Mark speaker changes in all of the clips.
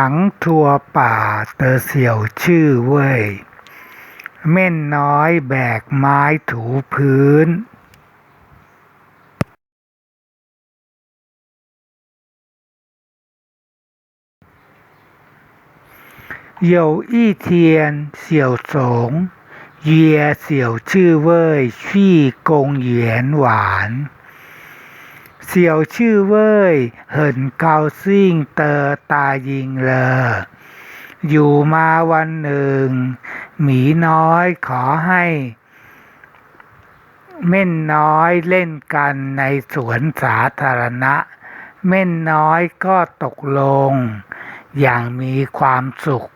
Speaker 1: ขังทัวป่าเตอเสี่ยวชื่อเว้ย เม่นน้อยแบกไม้ถูพื้นเหยวอี้เทียนเสี่ยวสงเยียเสี่ยวชื่อเว่ยชี่กงเหยียนหวาน เสี่ยวชื่อเว่ยเหินเกาซิ่งเตอตายิงเลออยู่มาวันหนึ่ง หมีน้อยขอให้ เม่นน้อยเล่นกันในสวนสาธารณะ เม่นน้อยก็ตกลง อย่างมีความสุข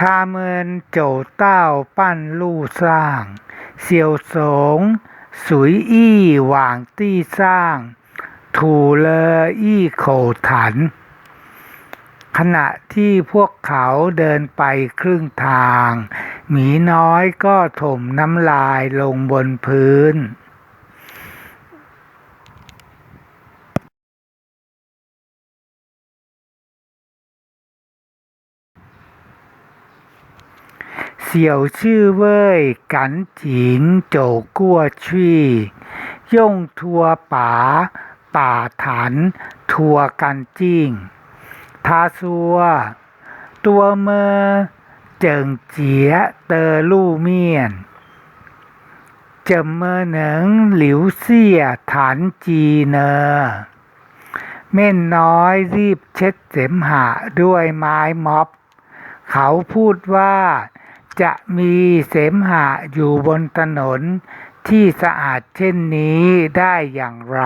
Speaker 1: 他们走到半路上，小熊随意往地上吐了一口痰ขณะที่พวกเขาเดินไปครึ่งทาง หมีน้อยก็ถมน้ำลายลงบนพื้น เสี่ยวชื่อเว่ยกันจิงโจกัวชี่ย่งทัวป๋าป่าถันทัวกันจิ้งทาซัว ตัวเมอเจิงเจียเตอลู่เมียนจิมเมอเหนิงหลิวเสี่ยฐานจีเนอ เม่นน้อยรีบเช็ดเสมหะด้วยไม้ม็อบ เขาพูดว่า จะมีเสมหะอยู่บนถนนที่สะอาดเช่นนี้ได้อย่างไร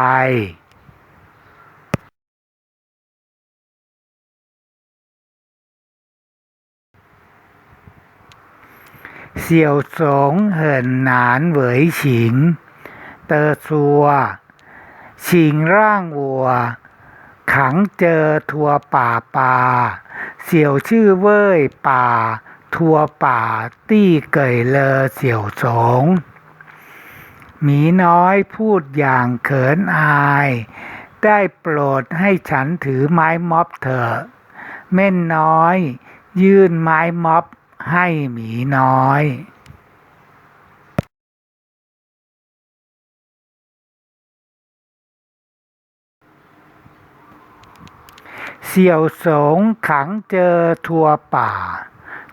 Speaker 1: เสี่ยวสงเหินหนานเหวยฉิง เตอซัว ฉิงร่างวัว ขังเจอทัวป่าป่า เสี่ยวชื่อเว่ยป่า ทัวป่าตี้เกยเลอเสี่ยวสง หมีน้อยพูดอย่างเขินอาย ได้โปรดให้ฉันถือไม้ม็อบเถอะ เม่นน้อย ยื่นไม้ม็อบให้หมีน้อยเสี่ยวสงขังเจอทัวป่า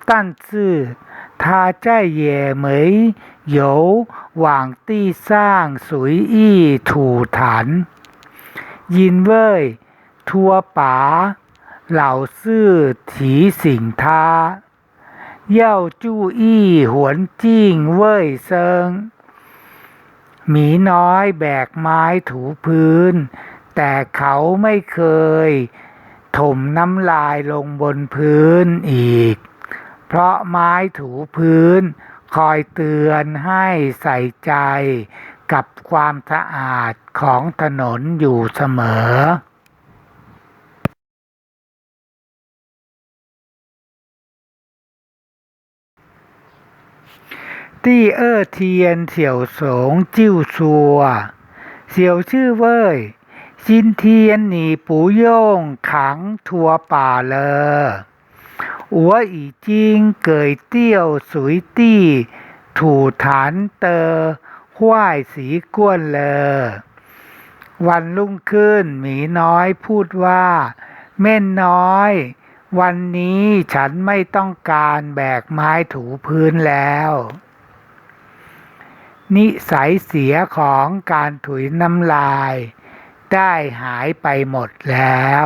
Speaker 1: 但是他再也没有往地上随意吐痰，因为托把老是提醒他要注意环境卫生。หมีน้อยแบกไม้ถูพื้น แต่เขาไม่เคยถมน้ำลายลงบนพื้นอีก เพราะไม้ถูพื้น คอยเตือนให้ใส่ใจกับความสะอาดของถนนอยู่เสมอตี้เอ้อเทียนเสี่ยวสงจิ้วซัว เสี่ยวชื่อเว่ยจินเทียนหนีปูโย่งขังทัวป่าเลอ อัวอีจิงเกยเตี้ยวสุยตี้ถูฐานเตอห้วยสีกวนเลอวันรุ่งขึ้นหมีน้อยพูดว่า เม่นน้อย วันนี้ฉันไม่ต้องการแบกไม้ถูพื้นแล้ว นิสัยเสียของการถุยน้ำลาย ได้หายไปหมดแล้ว